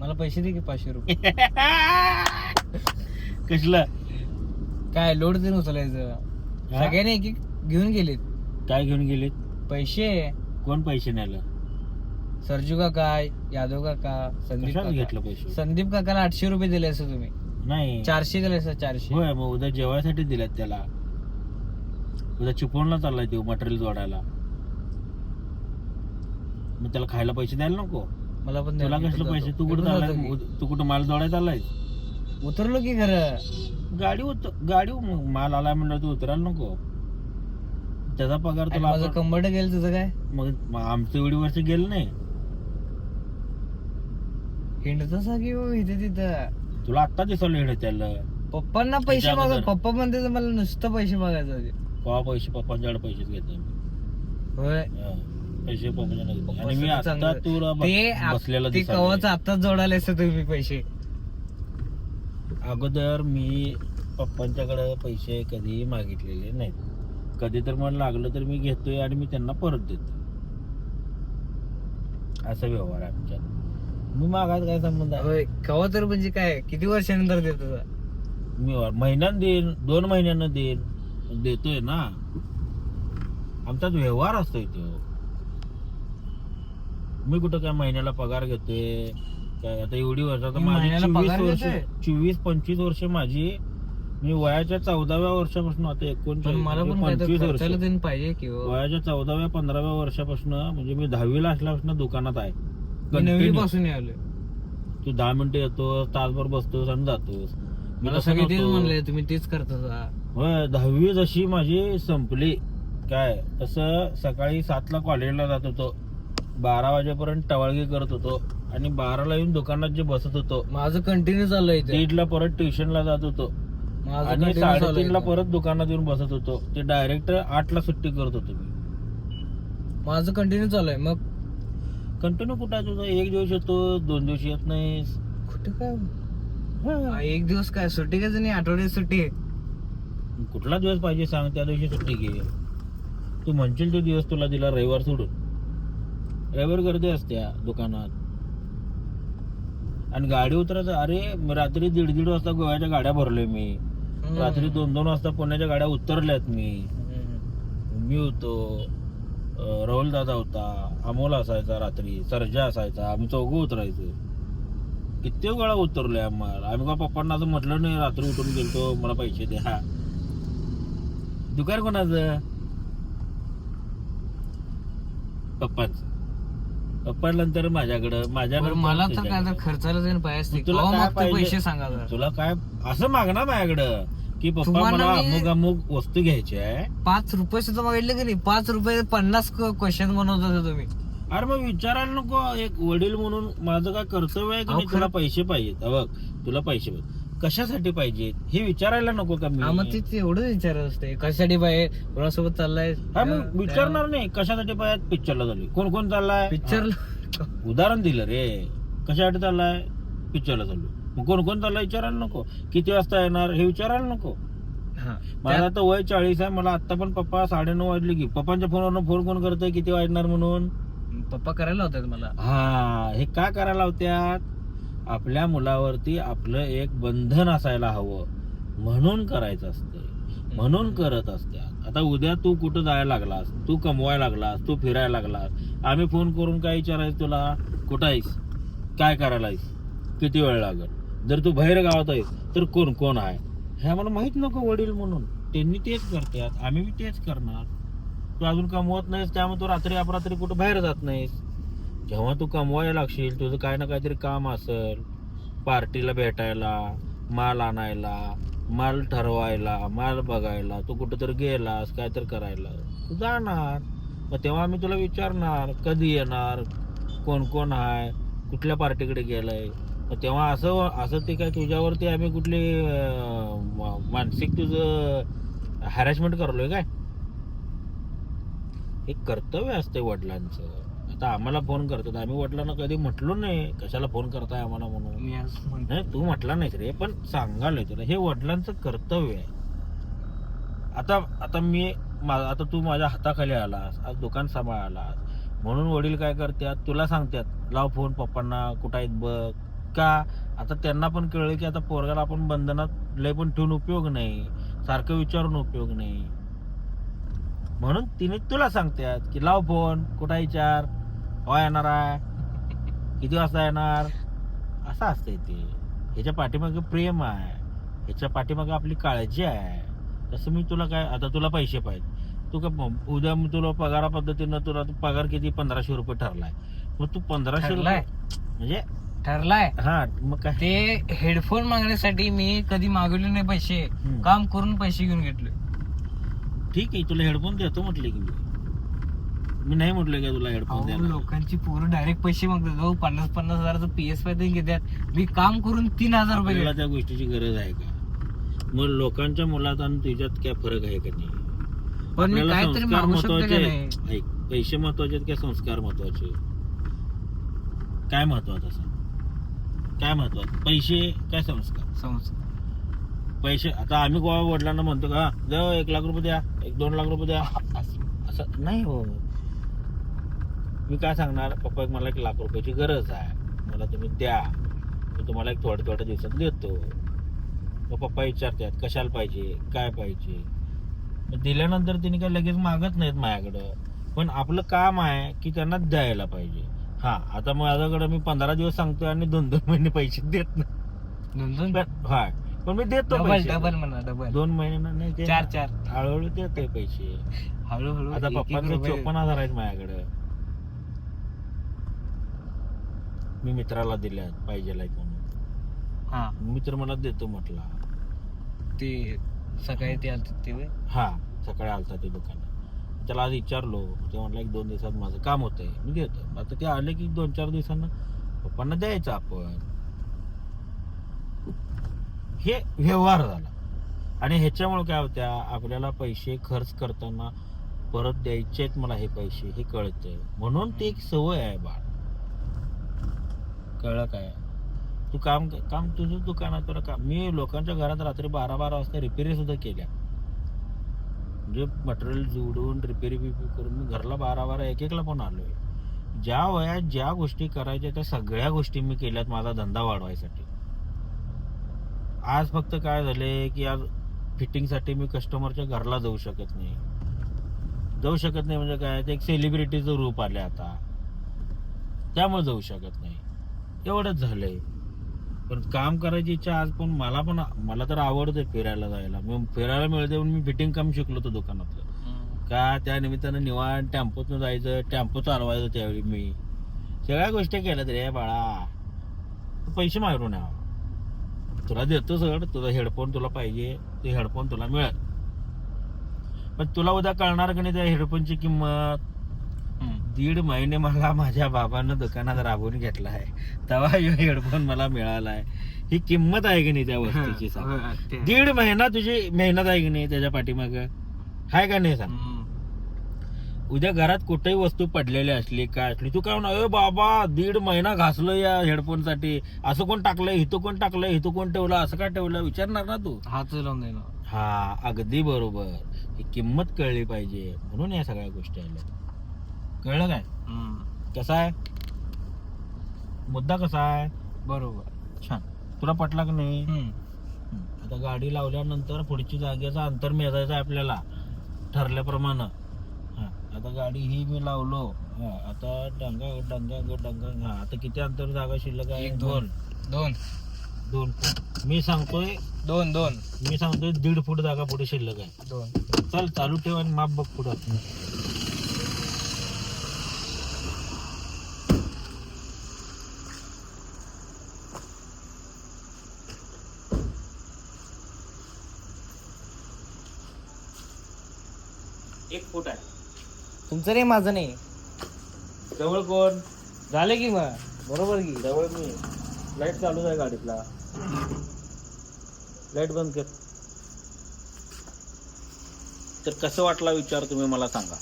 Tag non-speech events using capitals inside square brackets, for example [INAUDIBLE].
मला पैसे दे की पाचशे रुपये. [LAUGHS] कसलं? काय लोड देऊन उचलायचं? हा? सगळ्यांनी एक एक घेऊन गेलेत. काय घेऊन गेले पैसे. कोण पैसे न्यायला सरजू काका यादव काका संदीप कशाला काका. घेतलं पैसे? संदीप काकाला आठशे रुपये दिले असं तुम्ही. नाही. चारशे दिले असं चारशे. होय मग उद्या जेवायसाठी दिल्यात त्याला. उद्या चिपळूणला चाललाय तो मटेरियल जोडायला. मग त्याला खायला पैसे द्यायला नको? मला पण. तुला कसले. पैसे तू कुठं चाललाय की. तू कुठं माल जोडायला चाललाय उतरलो की खरं गाडी उत गाडी मग माल आलाय म्हणलं तू उतरायला नको त्याचा पगार आणि तुला माझं आपण- कंबर्ट गेलं तुझं काय मग मग आमचं एवढी वर्ष गेलं नाही हिंडतो की हो इथे तिथं तुला आत्ता दिसवलं हेड त्याला पप्पांना पैसे त्याच्या अगोदर. पप्पा म्हणते तर मला नुसतं पैसे मागायचं होते कवा पैसे पप्पांच्याकडे पैसेच घेत नाही. होय हा. पैसे घेत नाही. आणि मी आता. तुला ते बस- बसलेला ते दिसायला कवच आताच जोडायला असतं तुम्ही पैसे. अगोदर मी पप्पांच्याकडे पैसे कधी मागितलेले नाहीत. कधी तर मला लागलं तर मी घेतोय आणि मी त्यांना परत देतो असा व्यवहार आहे आमच्यात. मी मागायचा काय संबंध आहे? होय कवा तर म्हणजे काय किती वर्षानंतर देतो मी महिन्यानं देईन दोन महिन्यानं देईन. देतोय ना. आमच्यात व्यवहार असतोय तो. मी कुठं काय महिन्याला पगार घेतोय काय आता एवढी वर्ष आता मी माझी महिन्याला चोवीस पगार वर्ष? चोवीस पंचवीस वर्ष माझी मी वयाच्या चौदाव्या वर्षापासून आता पण एकोणचाळीस मला पण काय पंचवीस वर्ष देणं पाहिजे की हो. वयाच्या चौदाव्या पंधराव्या वर्षापासून म्हणजे मी दहावीला असल्यापासून दुकानात आहे मी नववी Continue. पासून आलोय तू दहा मिनिटं येतोस तासभर बसतोस आणि जातोस मी मला तसं सगळे तेच नव्हतो. म्हणले तुम्ही तेच करता होय दहावी जशी माझी संपली काय तसं सकाळी सातला कॉलेजला जात होतो बारा वाजेपर्यंत टवाळगी करत होतो आणि बाराला येऊन दुकानात जे बसत होतो माझं कंटिन्यू चालू आहे इथे. दीडला परत ट्युशनला जात होतो. आणि साडेतीनला. परत दुकानात येऊन बसत होतो. ते डायरेक्ट आठला सुट्टी करत होतो मी. माझं कंटिन्यू चालू आहे मग? कंटिन्यू कुठं तुझं? एक दिवस येतो दोन दिवस येत नाहीस कुठे काय? हा, एक दिवस काय? सुट्टी काय नाही आठवड्यात सुट्टी. कुठला दिवस पाहिजे सांग? त्या दिवशी सुट्टी घे. तू म्हणशील तो दिवस तुला दिला रविवार सोडून. रविवार गर्दी असत्या दुकानात. आणि गाडी उतरायचं अरे रात्री दीड दीड वाजता गोव्याच्या गाड्या भरलोय मी. रात्री दोन दोन वाजता पुण्याच्या गाड्या उतरल्यात मी. मी होतो राहुल दादा होता अमोल असायचा रात्री सर्जा असायचा आम्ही चौघं उतरायचो. कित्येक वेळा उतरलोय आम्हाला. आम्ही का पप्पांना असं म्हटलं नाही रात्री उठून गेलतो मला पैसे द्या. दुकान कोणाचं? पप्पांचं. पप्पांनंतर माझ्याकडं माझ्या बरं, मला तर काय तर खर्चाला जाईन पाहिजे तुला काय पाहिजे? पैसे सांगा जरा. तुला काय असं मागणार माझ्याकडं? की पप्पा तुम्हाला मला मी- अमुक अमुक वस्तू घ्यायची आहे. पाच रुपये सुद्धा मागितले की नाही? पाच रुपये पन्नास क्वेश्चन बनवत होते तुम्ही. अरे मग विचारायला नको. एक वडील म्हणून माझं काय कर्तव्य आहे की अहो, नाही? तुला खरं- पैसे पैसे पाहिजेत बघ तुला पैसे पाहिजे कशासाठी पाहिजेत हे विचारायला नको का हा मग मी ते ते एवढंच विचारत असते कशासाठी पाहिजे? कोणासोबत चाललाय? हा मग विचारणार नाही. कशासाठी पाहिजे? पिक्चरला झाली कोण कोण चाललाय? पिक्चर उदाहरण दिलं रे. कशासाठी चाललाय? पिक्चरला चाललो मग कोण कोण चाललाय विचारायला नको? किती वाजता येणार? हे विचारायला नको. माझं आता वय चाळीस आहे. मला आता पण पप्पा साडेनऊ वाजले की. पप्पांच्या फोनवरून फोन कोण करतोय? किती वाजणार म्हणून? पप्पा करायला होतात मला. हा हे का करायला होत्यात आपल्या मुलावरती आपलं एक बंधन असायला हवं. म्हणून करायचं असतंय. म्हणून करत असत्यात आता उद्या तू कुठं जायला लागलास? तू कमवायला लागलास? तू फिरायला लागलास? आम्ही फोन करून काय विचारायचं तुला? कुठं आहेस? काय करायला आहेस? किती वेळ लागल? जर तू बाहेर गावात आहेस तर कोण कोण आहे? हे आम्हाला माहीत नको वडील म्हणून. त्यांनी तेच करतात. आम्ही बी तेच करणार. तू अजून कमवत नाहीस त्यामुळे तू रात्री अपरात्री कुठं बाहेर जात नाहीस? जेव्हा तू कमवायला लागशील तुझं काय ना काहीतरी काम असेल पार्टीला भेटायला माल आणायला माल ठरवायला माल बघायला तू कुठंतरी गेलास काहीतरी करायला तू जाणार. मग तेव्हा आम्ही तुला विचारणार कधी येणार कोण कोण आहे कुठल्या पार्टीकडे गेलाय? मग तेव्हा असं असं ते काय तुझ्यावरती आम्ही कुठली मानसिक तुझं हॅरॅसमेंट करलोय काय? एक कर्तव्य असते वडिलांचं. आता आम्हाला फोन करतात. आम्ही वडिलांना कधी म्हटलो नाही कशाला फोन करताय आम्हाला म्हणून. मी म्हणतो. नाही तू म्हटला नाहीस रे पण सांगायला तुला. हे वडिलांचं कर्तव्य आहे. आता आता मी मा- आता तू माझ्या हाताखाली आलास आज दुकान सांभाळालास. म्हणून वडील काय करतात तुला सांगतात लाव फोन पप्पांना कुठं आहेत बघ. का? आता त्यांना पण कळलं की आता पोरगाला आपण बंधनात लय पण ठेवून उपयोग नाही. सारखं विचारून उपयोग नाही. म्हणून तिने तुला सांगतात की लाव फोन कुठं विचार हो येणार आहे? किती वाजता येणार? असं असतंय ते. ह्याच्या पाठीमागे प्रेम आहे. ह्याच्या पाठीमागे आपली काळजी आहे. तसं मी तुला काय आता तुला पैसे पाहिजे तू का उद्या मी तुला पगारा पद्धतीनं तुला पगार किती? पंधराशे रुपये ठरलाय. मग तू पंधराशे रुपये म्हणजे? ठरलाय. हा मग काय? ते हेडफोन मागण्यासाठी मी कधी मागवले नाही पैसे. काम करून पैसे घेऊन घेतले. ठीक आहे तुला हेडफोन देतो म्हटले की मी. मी नाही म्हटलं का तुला हेडफोन अहो, द्यायला? लोकांची पोरं डायरेक्ट पैसे मागतात. जाऊ पन्नास पन्नास हजाराचं पी एस फाय घेतात. मी काम करून तीन हजार रुपये आपल्याला घेतो. त्या गोष्टीची गरज आहे का? मग लोकांच्या मुलात आणि तुझ्यात काय फरक आहे का नाही? पण मी आपल्याला काहीतरी संस्कार मागू शकतो का महत्त्वाचे नाही? आहेत. ऐक, पैसे महत्त्वाचे आहेत का संस्कार महत्त्वाचे काय महत्वाचं असं काय महत्वाचं पैसे काय संस्कार? समज पैसे आता आम्ही गोवा वडिलांना म्हणतो का द्या एक लाख रुपये द्या एक दोन लाख रुपये द्या. [LAUGHS] असं नाही हो. मी काय सांगणार? पप्पा एक मला एक लाख रुपयाची गरज आहे. मला तुम्ही द्या. मी तुम्हाला एक थोड्या थोड्या दिवसात देतो. मग पप्पा विचारतात कशाला पाहिजे? काय पाहिजे? मग दिल्यानंतर तिने काय लगेच मागत नाहीत माझ्याकडं. पण आपलं काम आहे की त्यांना द्यायला पाहिजे. हा आता माझ्याकडे मी पंधरा दिवस सांगतोय आणि दोन दोन महिने पैसे देत नाही. दोन दोन? पण हा पण मी देतो डबल म्हणा डबल दोन महिने नाही ते चार चार. हळूहळू देते पैसे. हळूहळू आता पप्पांचे रुपये- चोपन्न हजार आहेत माझ्याकडे. मी मित्राला दिल्या पाहिजे म्हणून. हा. मित्र मला देतो म्हटला. ते सकाळी ते आलते ते व्हय? हा सकाळी आलता ते दुकानात. त्याला आज विचारलो ते म्हटलं एक दोन दिवसात माझं काम होतंय मी देतो. आता ते आले की दोन चार दिवसांना. पप्पांना द्यायचं आपण. हे व्यवहार झाला. आणि ह्याच्यामुळे काय होत्या आपल्याला पैसे खर्च करताना परत द्यायचे आहेत मला हे पैसे हे कळतं म्हणून ते एक सवय आहे बाळ. कळलं काय तू काम काम तुझं दुकानात तुला काम. मी लोकांच्या घरात रात्री बारा बारा वाजता रिपेरी सुद्धा केल्या. म्हणजे मटेरियल जोडून रिपेरी बिपेरी करून मी घरला बारा बारा एक एकला पण आलोय. ज्या वयात ज्या गोष्टी करायच्या त्या सगळ्या गोष्टी मी केल्यात माझा धंदा वाढवायसाठी. आज फक्त काय झाले की आज फिटिंगसाठी मी कस्टमरच्या घरला जाऊ शकत नाही. जाऊ शकत नाही म्हणजे काय? ते एक सेलिब्रिटीचं रूप आले आता. त्यामुळे जाऊ शकत नाही. एवढंच झालंय. पण काम करायची इच्छा आज पण मला पण मला तर आवडतं फिरायला जायला. मी फिरायला मिळते म्हणून मी फिटिंग काम शिकलो होतो दुकानातलं. का त्या निमित्तानं निवांत टेम्पोतनं जायचं टेम्पो चालवायचं त्यावेळी मी. सगळ्या गोष्टी केल्या रे बाळा पैसे मारून या तुला देतो सगळं तुझा हेडफोन तुला पाहिजे ते हेडफोन तुला मिळेल. पण तुला उद्या कळणार का नाही त्या हेडफोनची किंमत. दीड महिने मला माझ्या बाबांना दुकानात राबवून घेतला आहे. तेव्हा हेडफोन मला मिळाला आहे. ही किंमत आहे की नाही त्या वस्तूची सांग. दीड महिना तुझी मेहनत आहे की नाही त्याच्या पाठीमाग? आहे का नाही सांग. उद्या घरात कुठेही वस्तू पडलेली असली काय असली तू काय म्हणा "अरे बाबा दीड महिना घासलो या हेडफोनसाठी. असं कोण टाकलंय? हिथं कोण टाकलंय? हिथं कोण ठेवलं? असं काय ठेवलं? विचारणार ना तू. हात लावून देणार हा अगदी बरोबर. ही किंमत कळली पाहिजे म्हणून या सगळ्या गोष्टी आल्या. कळलं काय? हम्म. कसा आहे? मुद्दा कसा आहे? बरोबर. छान. तुला पटला की नाही? हम्म. आता गाडी लावल्यानंतर पुढची जागेचा अंतर मेजायचं आहे आपल्याला ठरल्याप्रमाणे. हा आता गाडी ही मी लावलो. हा आता डंगा डंगा डंगा हा आता किती अंतर जागा शिल्लक आहे? एक, दोन. दोन. दोन फूट. मी सांगतोय दोन दोन. मी सांगतोय दीड फूट जागा पुढे शिल्लक आहे. दोन. चल चालू ठेव आणि माप बघ पुढं. एक फूट आहे. तुमचं नाही माझं नाही. जवळ कोण? झालं की मग. बरोबर की. जवळ मी. लाइट चालूच आहे गाडीतला. लाइट बंद कर. तर कसं वाटला विचार तुम्ही मला सांगा.